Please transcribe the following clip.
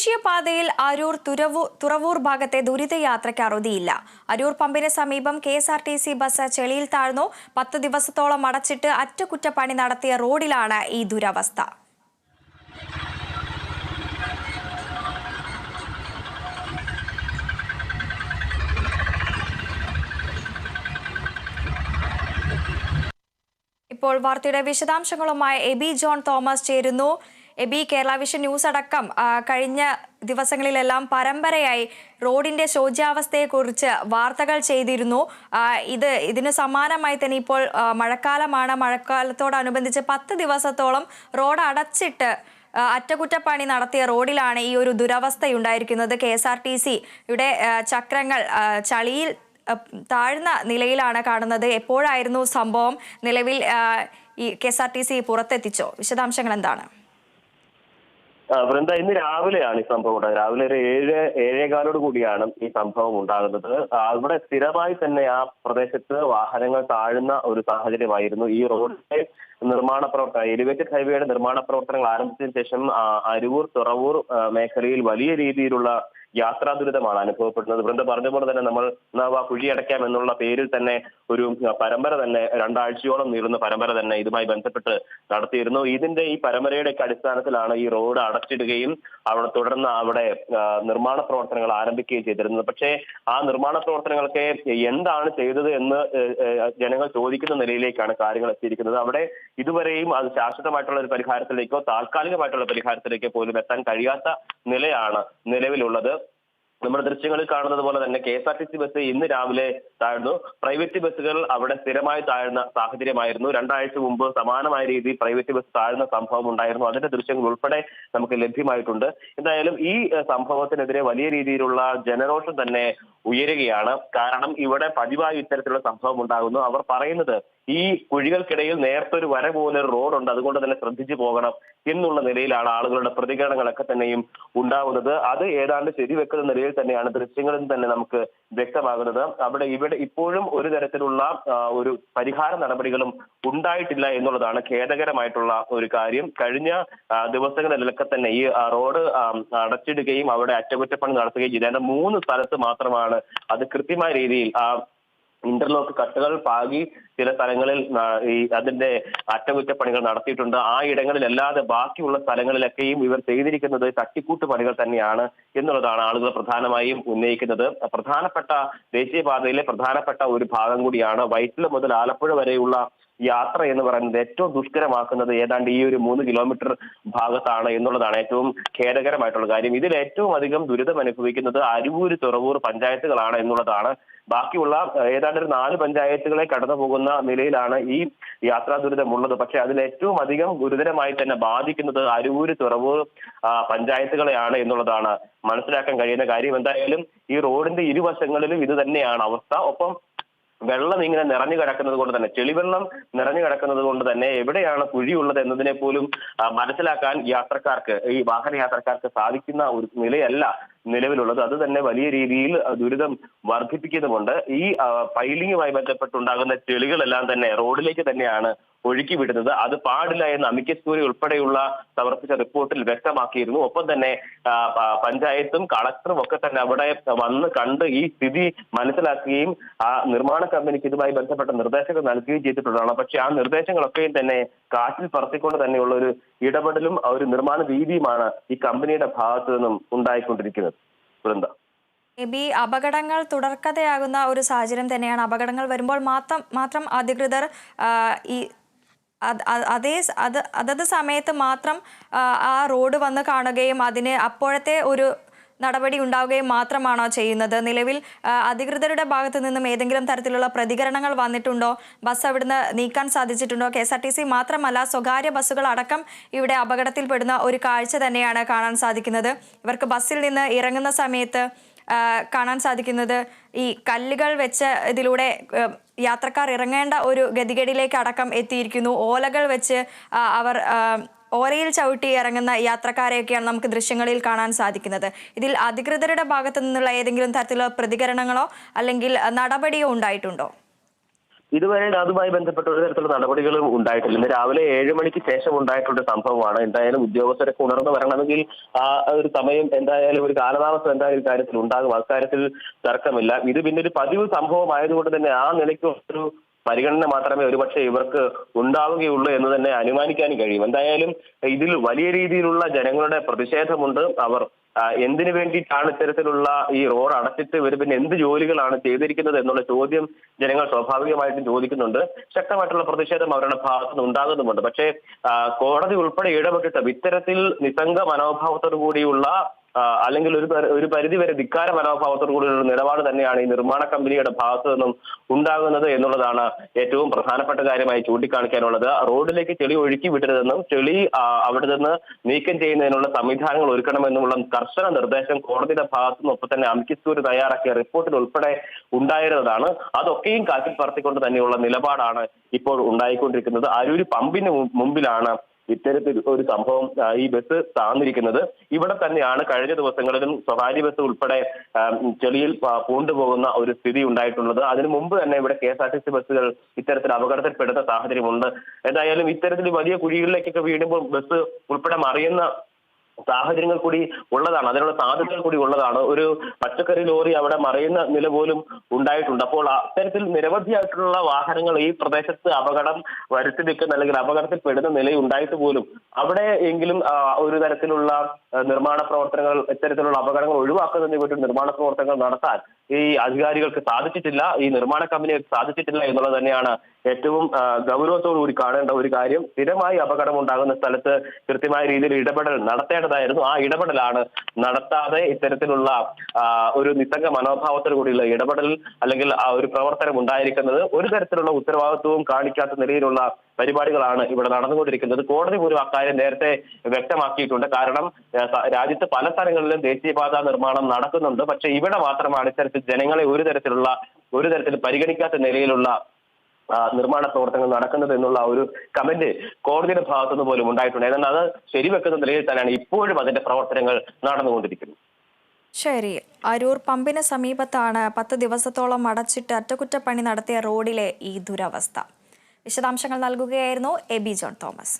ദേശീയപാതയിൽ അരൂർ തുരവൂർ തുറവൂർ ഭാഗത്തെ ദുരിതയാത്രയ്ക്ക് അറുതിയില്ല. അരൂർ പമ്പിന് സമീപം K S R T C bus ചെളിയിൽ താഴ്ന്നു. പത്ത് ദിവസത്തോളം അടച്ചിട്ട് അറ്റകുറ്റപ്പണി നടത്തിയ റോഡിലാണ് ഈ ദുരവസ്ഥ. ഇപ്പോൾ വാർത്തയുടെ വിശദാംശങ്ങളുമായി എബി ജോൺ തോമസ് ചേരുന്നു. എബി കേരള വിഷൻ ന്യൂസ് അടക്കം കഴിഞ്ഞ ദിവസങ്ങളിലെല്ലാം പരമ്പരയായി റോഡിന്റെ ശോച്യാവസ്ഥയെക്കുറിച്ച് വാർത്തകൾ ചെയ്തിരുന്നു. ഇത് ഇതിന് സമാനമായി തന്നെ ഇപ്പോൾ മഴക്കാലമാണ്. മഴക്കാലത്തോടനുബന്ധിച്ച് പത്ത് ദിവസത്തോളം റോഡ് അടച്ചിട്ട് അറ്റകുറ്റപ്പണി നടത്തിയ റോഡിലാണ് ഈ ഒരു ദുരവസ്ഥയുണ്ടായിരിക്കുന്നത്. കെ എസ് ആർ ടി സിയുടെ ചക്രങ്ങൾ ചളിയിൽ താഴ്ന്ന നിലയിലാണ് കാണുന്നത്. എപ്പോഴായിരുന്നു സംഭവം? നിലവിൽ ഈ K S R T C പുറത്തെത്തിച്ചോ? വിശദാംശങ്ങൾ എന്താണ്? വൃന്ദ ഇന്ന് രാവിലെയാണ് ഈ സംഭവം ഉണ്ടായത്. രാവിലെ ഒരു ഏഴ് ഏഴേകാലോട് കൂടിയാണ് ഈ സംഭവം ഉണ്ടാകുന്നത്. അവിടെ സ്ഥിരമായി തന്നെ ആ പ്രദേശത്ത് വാഹനങ്ങൾ താഴുന്ന ഒരു സാഹചര്യമായിരുന്നു. ഈ റോഡിന്റെ നിർമ്മാണ പ്രവർത്തനം എലിവേറ്റഡ് ഹൈവേയുടെ നിർമ്മാണ പ്രവർത്തനങ്ങൾ ആരംഭിച്ചതിന് ശേഷം അരൂർ തുറവൂർ മേഖലയിൽ വലിയ രീതിയിലുള്ള യാത്രാ ദുരിതമാണ് അനുഭവപ്പെടുന്നത്. വൃന്ദ പറഞ്ഞ പോലെ തന്നെ നമ്മൾ നവ കുഴിയടയ്ക്കാം എന്നുള്ള പേരിൽ തന്നെ ഒരു ആ, പരമ്പര തന്നെ രണ്ടാഴ്ചയോളം നീളുന്ന പരമ്പര തന്നെ ഇതുമായി ബന്ധപ്പെട്ട് നടത്തിയിരുന്നു. ഇതിന്റെ ഈ പരമ്പരയുടെ അടിസ്ഥാനത്തിലാണ് ഈ റോഡ് അടച്ചിടുകയും അവിടെ തുടർന്ന് അവിടെ നിർമ്മാണ പ്രവർത്തനങ്ങൾ ആരംഭിക്കുകയും ചെയ്തിരുന്നത്. പക്ഷേ ആ നിർമ്മാണ പ്രവർത്തനങ്ങളൊക്കെ എന്താണ് ചെയ്തത് എന്ന് ജനങ്ങൾ ചോദിക്കുന്ന നിലയിലേക്കാണ് കാര്യങ്ങൾ എത്തിയിരിക്കുന്നത്. അവിടെ ഇതുവരെയും അത് ശാശ്വതമായിട്ടുള്ള ഒരു പരിഹാരത്തിലേക്കോ താൽക്കാലികമായിട്ടുള്ള പരിഹാരത്തിലേക്കോ പോലും എത്താൻ കഴിയാത്ത നിലയാണ് നിലവിലുള്ളത്. നമ്മുടെ ദൃശ്യങ്ങളിൽ കാണുന്നത് പോലെ തന്നെ K S R T C bus ഇന്ന് രാവിലെ താഴ്ന്നു. പ്രൈവറ്റ് ബസ്സുകൾ അവിടെ സ്ഥിരമായി താഴ്ന്ന സാഹചര്യമായിരുന്നു. രണ്ടാഴ്ച മുമ്പ് സമാനമായ രീതിയിൽ പ്രൈവറ്റ് ബസ് താഴ്ന്ന സംഭവം ഉണ്ടായിരുന്നു. അതിന്റെ ദൃശ്യങ്ങൾ ഉൾപ്പെടെ നമുക്ക് ലഭ്യമായിട്ടുണ്ട്. എന്തായാലും ഈ സംഭവത്തിനെതിരെ വലിയ രീതിയിലുള്ള ജനരോഷം തന്നെ ഉയരുകയാണ്. കാരണം ഇവിടെ പതിവായി ഇത്തരത്തിലുള്ള സംഭവം ഉണ്ടാകുന്നു. അവർ പറയുന്നത് ഈ കുഴികൾക്കിടയിൽ നേരത്തെ ഒരു വര പോലെ ഒരു റോഡുണ്ട്. അതുകൊണ്ട് തന്നെ ശ്രദ്ധിച്ചു പോകണം എന്നുള്ള നിലയിലാണ് ആളുകളുടെ പ്രതികരണങ്ങളൊക്കെ തന്നെയും ഉണ്ടാവുന്നത്. അത് ഏതാണ്ട് ശരിവെക്കുന്ന നിലയിൽ തന്നെയാണ് ദൃശ്യങ്ങളിൽ തന്നെ നമുക്ക് വ്യക്തമാകുന്നത്. അവിടെ ഇവിടെ ഇപ്പോഴും ഒരു തരത്തിലുള്ള ഒരു പരിഹാര നടപടികളും ഉണ്ടായിട്ടില്ല എന്നുള്ളതാണ് ഖേദകരമായിട്ടുള്ള ഒരു കാര്യം. കഴിഞ്ഞ ദിവസങ്ങളിലൊക്കെ തന്നെ ഈ റോഡ് അടച്ചിടുകയും അവിടെ അറ്റകുറ്റപ്പണി നടത്തുകയും ചെയ്തതിന്റെ മൂന്ന് സ്ഥലത്ത് മാത്രമാണ് അത് കൃത്യമായ രീതിയിൽ ആ ഇന്റർലോക്ക് കട്ടുകൾ പാകി ചില സ്ഥലങ്ങളിൽ ഈ അതിന്റെ അറ്റകുറ്റപ്പണികൾ നടത്തിയിട്ടുണ്ട്. ആ ഇടങ്ങളിലല്ലാതെ ബാക്കിയുള്ള സ്ഥലങ്ങളിലൊക്കെയും ഇവർ ചെയ്തിരിക്കുന്നത് തട്ടിക്കൂട്ട് പണികൾ തന്നെയാണ് എന്നുള്ളതാണ് ആളുകൾ പ്രധാനമായും ഉന്നയിക്കുന്നത്. പ്രധാനപ്പെട്ട ദേശീയപാതയിലെ പ്രധാനപ്പെട്ട ഒരു ഭാഗം കൂടിയാണ് വൈറ്റില മുതൽ ആലപ്പുഴ വരെയുള്ള യാത്ര എന്ന് പറയുന്നത് ഏറ്റവും ദുഷ്കരമാക്കുന്നത് ഏതാണ്ട് ഈ ഒരു മൂന്ന് കിലോമീറ്റർ ഭാഗത്താണ് എന്നുള്ളതാണ് ഏറ്റവും ഖേദകരമായിട്ടുള്ള കാര്യം. ഇതിൽ ഏറ്റവും അധികം ദുരിതം അനുഭവിക്കുന്നത് അരുവൂര് തുറവൂർ പഞ്ചായത്തുകളാണ് എന്നുള്ളതാണ്. ബാക്കിയുള്ള ഏതാണ്ട് ഒരു നാല് പഞ്ചായത്തുകളെ കടന്നു പോകുന്ന നിലയിലാണ് ഈ യാത്രാ ദുരിതമുള്ളത്. പക്ഷെ അതിൽ ഏറ്റവും അധികം ഗുരുതരമായി തന്നെ ബാധിക്കുന്നത് അരുവൂര് തുറവൂർ പഞ്ചായത്തുകളെയാണ് എന്നുള്ളതാണ് മനസ്സിലാക്കാൻ കഴിയുന്ന കാര്യം. എന്തായാലും ഈ റോഡിന്റെ ഇരുവശങ്ങളിലും ഇത് തന്നെയാണ് അവസ്ഥ. ഒപ്പം വെള്ളം ഇങ്ങനെ നിറഞ്ഞു കിടക്കുന്നത് കൊണ്ട് തന്നെ ചെളിവെള്ളം നിറഞ്ഞു കിടക്കുന്നത് കൊണ്ട് തന്നെ എവിടെയാണ് കുഴിയുള്ളത് എന്നതിനെ പോലും മനസ്സിലാക്കാൻ യാത്രക്കാർക്ക് ഈ വാഹന യാത്രക്കാർക്ക് സാധിക്കുന്ന ഒരു നിലയല്ല നിലവിലുള്ളത്. അത് തന്നെ വലിയ രീതിയിൽ ദുരിതം വർദ്ധിപ്പിക്കുന്നുമുണ്ട് ഈ പൈലിങ്ങുമായി ബന്ധപ്പെട്ടുണ്ടാകുന്ന ചെളികളെല്ലാം തന്നെ റോഡിലേക്ക് തന്നെയാണ് ഒഴുക്കി വിടുന്നത് അത് പാടില്ല എന്ന് അമിക്കസ് കൂരി ഉൾപ്പെടെയുള്ള സമർപ്പിച്ച റിപ്പോർട്ടിൽ വ്യക്തമാക്കിയിരുന്നു. ഒപ്പം തന്നെ പഞ്ചായത്തും കളക്ടറും ഒക്കെ തന്നെ അവിടെ വന്ന് കണ്ട് ഈ സ്ഥിതി മനസ്സിലാക്കുകയും ആ നിർമ്മാണ കമ്പനിക്ക് ഇതുമായി ബന്ധപ്പെട്ട നിർദ്ദേശങ്ങൾ നൽകുകയും ചെയ്തിട്ടുള്ളതാണ്. പക്ഷെ ആ നിർദ്ദേശങ്ങളൊക്കെയും തന്നെ കാറ്റിൽ പറത്തിക്കൊണ്ട് തന്നെയുള്ള ഒരു ഇടപെടലും ഒരു നിർമ്മാണ രീതിയുമാണ് ഈ കമ്പനിയുടെ ഭാഗത്തു നിന്നും ഉണ്ടായിക്കൊണ്ടിരിക്കുന്നത്. വൃന്ദ അപകടങ്ങൾ തുടർക്കഥയാകുന്ന ഒരു സാഹചര്യം തന്നെയാണ്. അപകടങ്ങൾ വരുമ്പോൾ മാത്രം മാത്രം അധികൃതർ ഈ അത് അത് അതത് സമയത്ത് മാത്രം ആ റോഡ് വന്ന് കാണുകയും അതിന് അപ്പോഴത്തെ ഒരു നടപടി ഉണ്ടാവുകയും മാത്രമാണോ ചെയ്യുന്നത്? നിലവിൽ അധികൃതരുടെ ഭാഗത്തു നിന്നും ഏതെങ്കിലും തരത്തിലുള്ള പ്രതികരണങ്ങൾ വന്നിട്ടുണ്ടോ? ബസ് അവിടുന്ന് നീക്കാൻ സാധിച്ചിട്ടുണ്ടോ? കെ മാത്രമല്ല സ്വകാര്യ ബസ്സുകൾ അടക്കം ഇവിടെ അപകടത്തിൽപ്പെടുന്ന ഒരു കാഴ്ച തന്നെയാണ് കാണാൻ സാധിക്കുന്നത്. ഇവർക്ക് ബസ്സിൽ നിന്ന് ഇറങ്ങുന്ന സമയത്ത് കാണാൻ സാധിക്കുന്നത് ഈ കല്ലുകൾ വെച്ച് ഇതിലൂടെ യാത്രക്കാർ ഇറങ്ങേണ്ട ഒരു ഗതികേടിലേക്ക് അടക്കം എത്തിയിരിക്കുന്നു. ഓലകൾ വെച്ച് അവർ ഓരയിൽ ചവിട്ടി ഇറങ്ങുന്ന യാത്രക്കാരെയൊക്കെയാണ് നമുക്ക് ദൃശ്യങ്ങളിൽ കാണാൻ സാധിക്കുന്നത്. ഇതിൽ അധികൃതരുടെ ഭാഗത്തു നിന്നുള്ള ഏതെങ്കിലും തരത്തിലുള്ള പ്രതികരണങ്ങളോ അല്ലെങ്കിൽ നടപടിയോ ഉണ്ടായിട്ടുണ്ടോ? ഇതുവരെ അതുമായി ബന്ധപ്പെട്ട ഒരു തരത്തിലുള്ള നടപടികളും ഉണ്ടായിട്ടില്ല. ഇന്ന് രാവിലെ ഏഴ് മണിക്ക് ശേഷം ഉണ്ടായിട്ടുള്ള സംഭവമാണ്. എന്തായാലും ഉദ്യോഗസ്ഥരൊക്കെ ഉണർന്നു വരണമെങ്കിൽ ആ ഒരു സമയം എന്തായാലും ഒരു കാലതാമസം എന്തായാലും കാര്യത്തിൽ ഉണ്ടാകും അക്കാര്യത്തിൽ തർക്കമില്ല. ഇത് പിന്നെ ഒരു പതിവ് സംഭവം ആയതുകൊണ്ട് തന്നെ ആ നിലയ്ക്ക് ഒരു പരിഗണന മാത്രമേ ഒരുപക്ഷെ ഇവർക്ക് ഉണ്ടാവുകയുള്ളൂ എന്ന് തന്നെ അനുമാനിക്കാനും കഴിയും. എന്തായാലും ഇതിൽ വലിയ രീതിയിലുള്ള ജനങ്ങളുടെ പ്രതിഷേധമുണ്ട്. അവർ എന്തിനു വേണ്ടിയിട്ടാണ് ഇത്തരത്തിലുള്ള ഈ റോഡ് അടച്ചിട്ട് ഇവർ പിന്നെ എന്ത് ജോലികളാണ് ചെയ്തിരിക്കുന്നത് എന്നുള്ള ചോദ്യം ജനങ്ങൾ സ്വാഭാവികമായിട്ടും ചോദിക്കുന്നുണ്ട്. ശക്തമായിട്ടുള്ള പ്രതിഷേധം അവരുടെ ഭാഗത്തു നിന്ന് ഉണ്ടാകുന്നുമുണ്ട്. പക്ഷേ കോടതി ഉൾപ്പെടെ ഇടപെട്ടിട്ടും ഇത്തരത്തിൽ നിസ്സംഗ മനോഭാവത്തോടു കൂടിയുള്ള അല്ലെങ്കിൽ ഒരു ഒരു പരിധി വരെ ധിക്കാര മനോഭാവത്തോടു കൂടിയുള്ള നിലപാട് തന്നെയാണ് ഈ നിർമ്മാണ കമ്പനിയുടെ ഭാഗത്തു നിന്നും ഉണ്ടാകുന്നത് എന്നുള്ളതാണ് ഏറ്റവും പ്രധാനപ്പെട്ട കാര്യമായി ചൂണ്ടിക്കാണിക്കാനുള്ളത്. റോഡിലേക്ക് ചെളി ഒഴുക്കി വിടരുതെന്നും ചെളി അവിടെ നിന്ന് നീക്കം ചെയ്യുന്നതിനുള്ള സംവിധാനങ്ങൾ ഒരുക്കണമെന്നുമുള്ള കർശന നിർദ്ദേശം കോടതിയുടെ ഭാഗത്തു നിന്ന് ഒപ്പം തന്നെ അമിക്കിസ്തൂര് തയ്യാറാക്കിയ റിപ്പോർട്ടിൽ ഉൾപ്പെടെ ഉണ്ടായിരുന്നതാണ്. അതൊക്കെയും കാറ്റിൽ പറത്തിക്കൊണ്ട് തന്നെയുള്ള നിലപാടാണ് ഇപ്പോൾ ഉണ്ടായിക്കൊണ്ടിരിക്കുന്നത്. അരൂര് പമ്പിന് മുമ്പിലാണ് ഇത്തരത്തിൽ ഒരു സംഭവം ഈ ബസ് താന്നിരിക്കുന്നത്. ഇവിടെ തന്നെയാണ് കഴിഞ്ഞ ദിവസങ്ങളിലും സ്വകാര്യ ബസ് ഉൾപ്പെടെ ചെളിയിൽ പൂണ്ടുപോകുന്ന ഒരു സ്ഥിതി ഉണ്ടായിട്ടുള്ളത്. അതിനു മുമ്പ് തന്നെ ഇവിടെ K S R T C ബസ്സുകൾ ഇത്തരത്തിൽ അപകടത്തിൽപ്പെടുന്ന സാഹചര്യമുണ്ട്. എന്തായാലും ഇത്തരത്തിൽ വലിയ കുഴികളിലേക്കൊക്കെ വീഴുമ്പോൾ ബസ് ഉൾപ്പെടെ മറിയുന്ന സാഹചര്യങ്ങൾ കൂടി ഉള്ളതാണ്. അതിനുള്ള സാധ്യതകൾ കൂടി ഉള്ളതാണ്. ഒരു പച്ചക്കറി ലോറി അവിടെ മറയുന്ന നില പോലും ഉണ്ടായിട്ടുണ്ട്. അപ്പോൾ അത്തരത്തിൽ നിരവധിയായിട്ടുള്ള വാഹനങ്ങൾ ഈ പ്രദേശത്ത് അപകടം വരുത്തി നിൽക്കുന്ന അല്ലെങ്കിൽ അപകടത്തിൽ പെടുന്ന നിലയുണ്ടായിട്ട് പോലും അവിടെ എങ്കിലും ഒരു തരത്തിലുള്ള നിർമ്മാണ പ്രവർത്തനങ്ങൾ ഇത്തരത്തിലുള്ള അപകടങ്ങൾ ഒഴിവാക്കുന്നതിന് വേണ്ടി നിർമ്മാണ പ്രവർത്തനങ്ങൾ നടത്താൻ ഈ അധികാരികൾക്ക് സാധിച്ചിട്ടില്ല ഈ നിർമ്മാണ കമ്പനികൾക്ക് സാധിച്ചിട്ടില്ല എന്നുള്ളത് തന്നെയാണ് ഏറ്റവും കൂടി കാണേണ്ട ഒരു കാര്യം. സ്ഥിരമായി അപകടം ഉണ്ടാകുന്ന സ്ഥലത്ത് കൃത്യമായ രീതിയിൽ ഇടപെടൽ നടത്തേണ്ടതായിരുന്നു. ആ ഇടപെടലാണ് നടത്താതെ ഇത്തരത്തിലുള്ള ഒരു നിസ്സംഗ മനോഭാവത്തോടു കൂടിയുള്ള ഇടപെടൽ അല്ലെങ്കിൽ ആ ഒരു പ്രവർത്തനം ഉണ്ടായിരിക്കുന്നത്. ഒരു തരത്തിലുള്ള ഉത്തരവാദിത്വവും കാണിക്കാത്ത നിലയിലുള്ള പരിപാടികളാണ് ഇവിടെ നടന്നുകൊണ്ടിരിക്കുന്നത്. കോടതി പോലും അക്കാര്യം നേരത്തെ വ്യക്തമാക്കിയിട്ടുണ്ട്. കാരണം രാജ്യത്ത് പല സ്ഥലങ്ങളിലും ദേശീയപാത നിർമ്മാണം നടക്കുന്നുണ്ട്. പക്ഷെ ഇവിടെ മാത്രമാണ് ഇത്തരത്തിൽ ജനങ്ങളെ ഒരു തരത്തിലുള്ള ഒരു തരത്തിൽ പരിഗണിക്കാത്ത നിലയിലുള്ള നിർമ്മാണ പ്രവർത്തനങ്ങൾ നടക്കുന്നത് എന്നുള്ള ഒരു കമന്റ് കോടതിയുടെ ഭാഗത്തുനിന്ന് പോലും ഉണ്ടായിട്ടുണ്ട്. എന്നാൽ അത് ശരിവെക്കുന്ന നിലയിൽ തന്നെയാണ് ഇപ്പോഴും അതിന്റെ പ്രവർത്തനങ്ങൾ നടന്നുകൊണ്ടിരിക്കുന്നത്. ശരി. അരൂർ പമ്പിന് സമീപത്താണ് പത്ത് ദിവസത്തോളം അടച്ചിട്ട് അറ്റകുറ്റപ്പണി നടത്തിയ റോഡിലെ ഈ ദുരവസ്ഥ. വിശദാംശങ്ങൾ നൽകുകയായിരുന്നു എ ബി ജോൺ തോമസ്.